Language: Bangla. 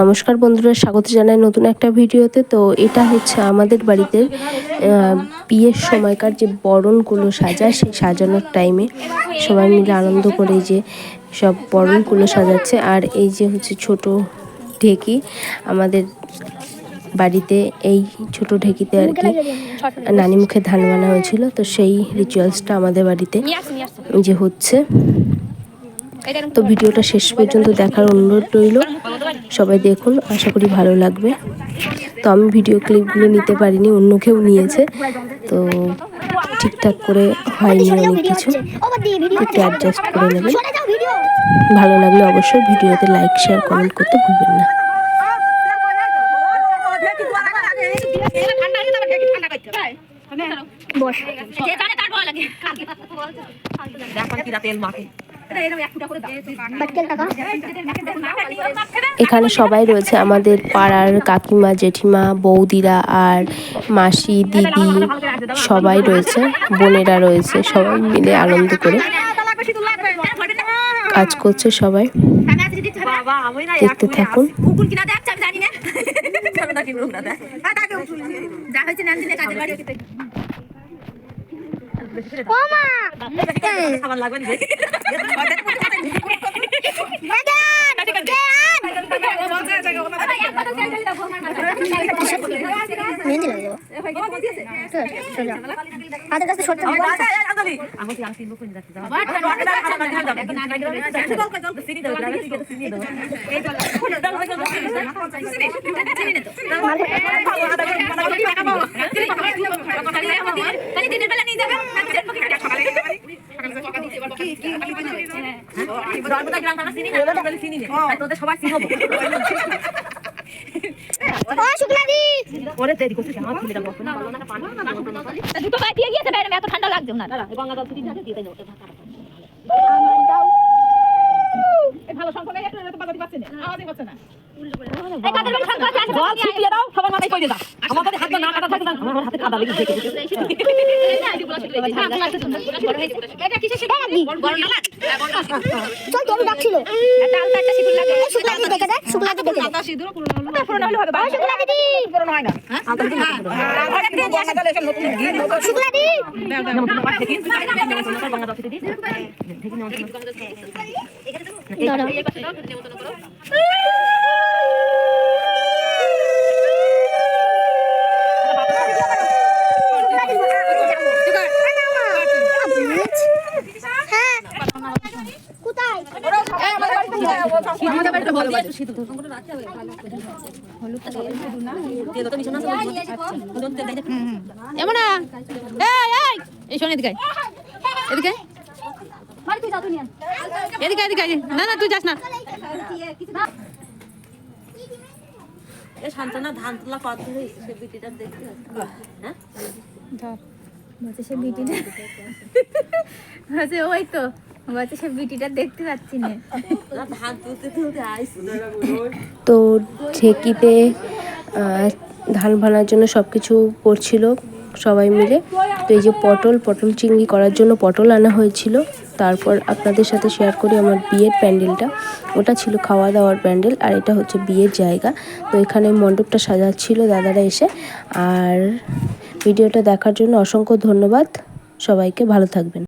নমস্কার বন্ধুরা, স্বাগত জানাই নতুন একটা ভিডিওতে। তো এটা হচ্ছে আমাদের বাড়িতে বিয়ের সময়কার যে বরণগুলো সাজায় সেই সাজানোর টাইমে সবাই মিলে আনন্দ করে যে সব বরণগুলো সাজাচ্ছে। আর এই যে হচ্ছে ছোট ঢেকি আমাদের বাড়িতে, এই ছোট ঢেকিতে আর কি নানি মুখে ধান বানা হয়েছিল। তো সেই রিচুয়ালসটা আমাদের বাড়িতে যে হচ্ছে। তো ভিডিওটা শেষ পর্যন্ত দেখার অনুরোধ রইল। সবাই দেখুন আশা করি ভালো লাগবে। তো আমি ভিডিও ক্লিপগুলো নিতে পারিনি অন্য কেউ নিয়েছে। তো ঠিকঠাক করে হয়নি অনেক কিছু। একটু অ্যাডজাস্ট করে নেবেন। ভালো লাগলে অবশ্যই ভিডিওতে লাইক শেয়ার কমেন্ট করতে ভুলবেন না। এখানে সবাই রয়েছে আমাদের পাড়ার কাকিমা, জেঠিমা, বৌদিরা আর মাসি, দিদি সবাই রয়েছে, বোনেরা রয়েছে, সবাই মিলে আনন্দ করে কাজ করছে সবাই। দেখতে থাকুন। হাতের কাছে সরতে সবাই দুটো দিয়ে গিয়েছে এত ঠান্ডা লাগছে না গঙ্গা জল দিয়ে দিয়ে দিয়ে ভালো সংখ্যা পারছে না। আওয়াজই হচ্ছে না। এই জল ছিটিয়ে দাও সবার মাথায় কইরে দাও আমার হাতে হাত না কাটা থাকে না আমার হাতে কাদা লেগে থেকে এটা কিসের সেটা বড় নালা চল তোর ডাকছিল। একটা আলতা একটা সিঁদুর লাগে এই শুক্লা দেখে দেখ শুক্লা দি দেখে দেখ পুরনো হলে হবে ও দিদি পুরনো হয় না শুক্লা দি দাঁড়াও হ্যাঁ কোথায়? এমন এই এই! এই শোন এদিকে এদিকে এদিকে এদিকে না না তুই যাস না। শান্তনা ধান তোলা কত হয়েছে সে বিটিটা দেখতে হ্যাঁ? বলছে সে বিটিটা বলছে ওই তো। তো ঢেকিতে ধান ভানার জন্য সব কিছু করছিল সবাই মিলে। তো এই যে পটল পটল চিংড়ি করার জন্য পটল আনা হয়েছিল। তারপর আপনাদের সাথে শেয়ার করি আমার বিয়ের প্যান্ডেলটা। ওটা ছিল খাওয়া দাওয়ার প্যান্ডেল আর এটা হচ্ছে বিয়ের জায়গা। তো এখানে মণ্ডপটা সাজাচ্ছিল দাদারা এসে। আর ভিডিওটা দেখার জন্য অসংখ্য ধন্যবাদ। সবাইকে ভালো থাকবেন।